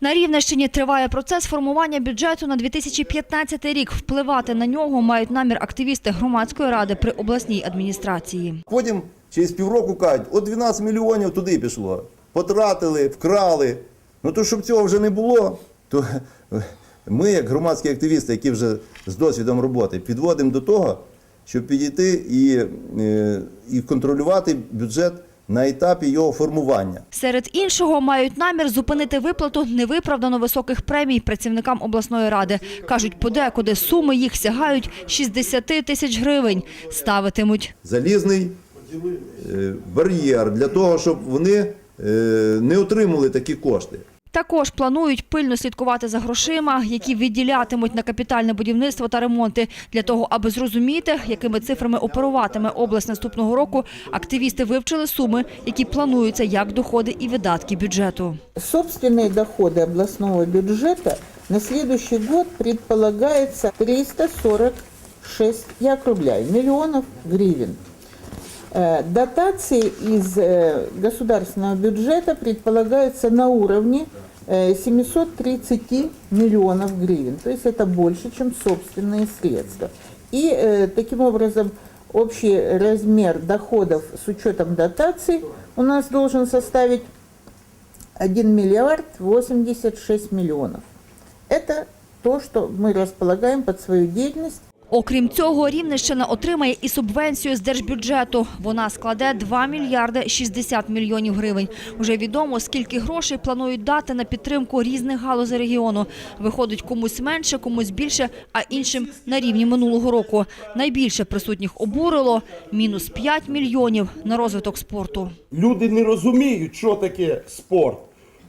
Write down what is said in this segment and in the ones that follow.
На Рівненщині триває процес формування бюджету на 2015 рік. Впливати на нього мають намір активісти громадської ради при обласній адміністрації. Потім через півроку кажуть, от 12 мільйонів туди пішло. Потратили, вкрали. Ну то щоб цього вже не було, то ми, як громадські активісти, які вже з досвідом роботи, підводимо до того, щоб підійти і, е, і контролювати бюджет на етапі його формування. Серед іншого мають намір зупинити виплату невиправдано високих премій працівникам обласної ради. Кажуть, подекуди суми їх сягають 60 тисяч гривень. Ставитимуть. залізний е, бар'єр для того, щоб вони е, не отримали такі кошти. Також планують пильно слідкувати за грошима, які виділятимуть на капітальне будівництво та ремонти. Для того, аби зрозуміти, якими цифрами оперуватиме область наступного року, активісти вивчили суми, які плануються як доходи і видатки бюджету. Собственные доходы областного бюджета на следующий год предполагается 346, я округляю, миллионов гривен. Э, Дотации из э, государственного бюджета предполагаются на уровне э, 730 миллионов гривен. То есть это больше, чем собственные средства. И э, таким образом общий размер доходов с учетом дотаций у нас должен составить 1 миллиард 86 миллионов. Это то, что мы располагаем под свою деятельность. Окрім цього, Рівненщина отримає і субвенцію з держбюджету. Вона складе 2 мільярди 60 мільйонів гривень. Уже відомо, скільки грошей планують дати на підтримку різних галузей регіону. Виходить комусь менше, комусь більше, а іншим на рівні минулого року. Найбільше присутніх обурило – мінус 5 мільйонів на розвиток спорту. Люди не розуміють, що таке спорт.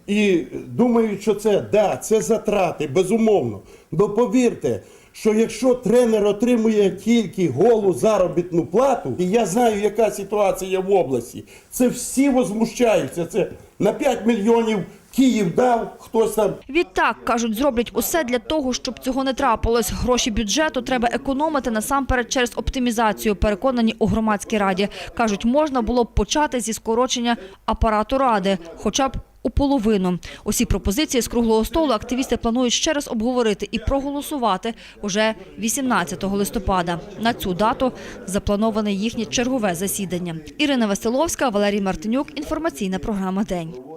І думають, що це да, це затрати, безумовно. Но повірте, що якщо тренер отримує тільки голу заробітну плату, і я знаю, яка ситуація в області, це всі возмущаються. Це на 5 мільйонів Київ дав, хтось там Відтак, кажуть, зроблять усе для того, щоб цього не трапилось. Гроші бюджету треба економити насамперед через оптимізацію, переконані у громадській раді. Кажуть, можна було б почати зі скорочення апарату ради, хоча б у половину. Усі пропозиції з круглого столу активісти планують ще раз обговорити і проголосувати уже 18 листопада. На цю дату заплановане їхнє чергове засідання. Ірина Василовська, Валерій Мартинюк. Інформаційна програма «День».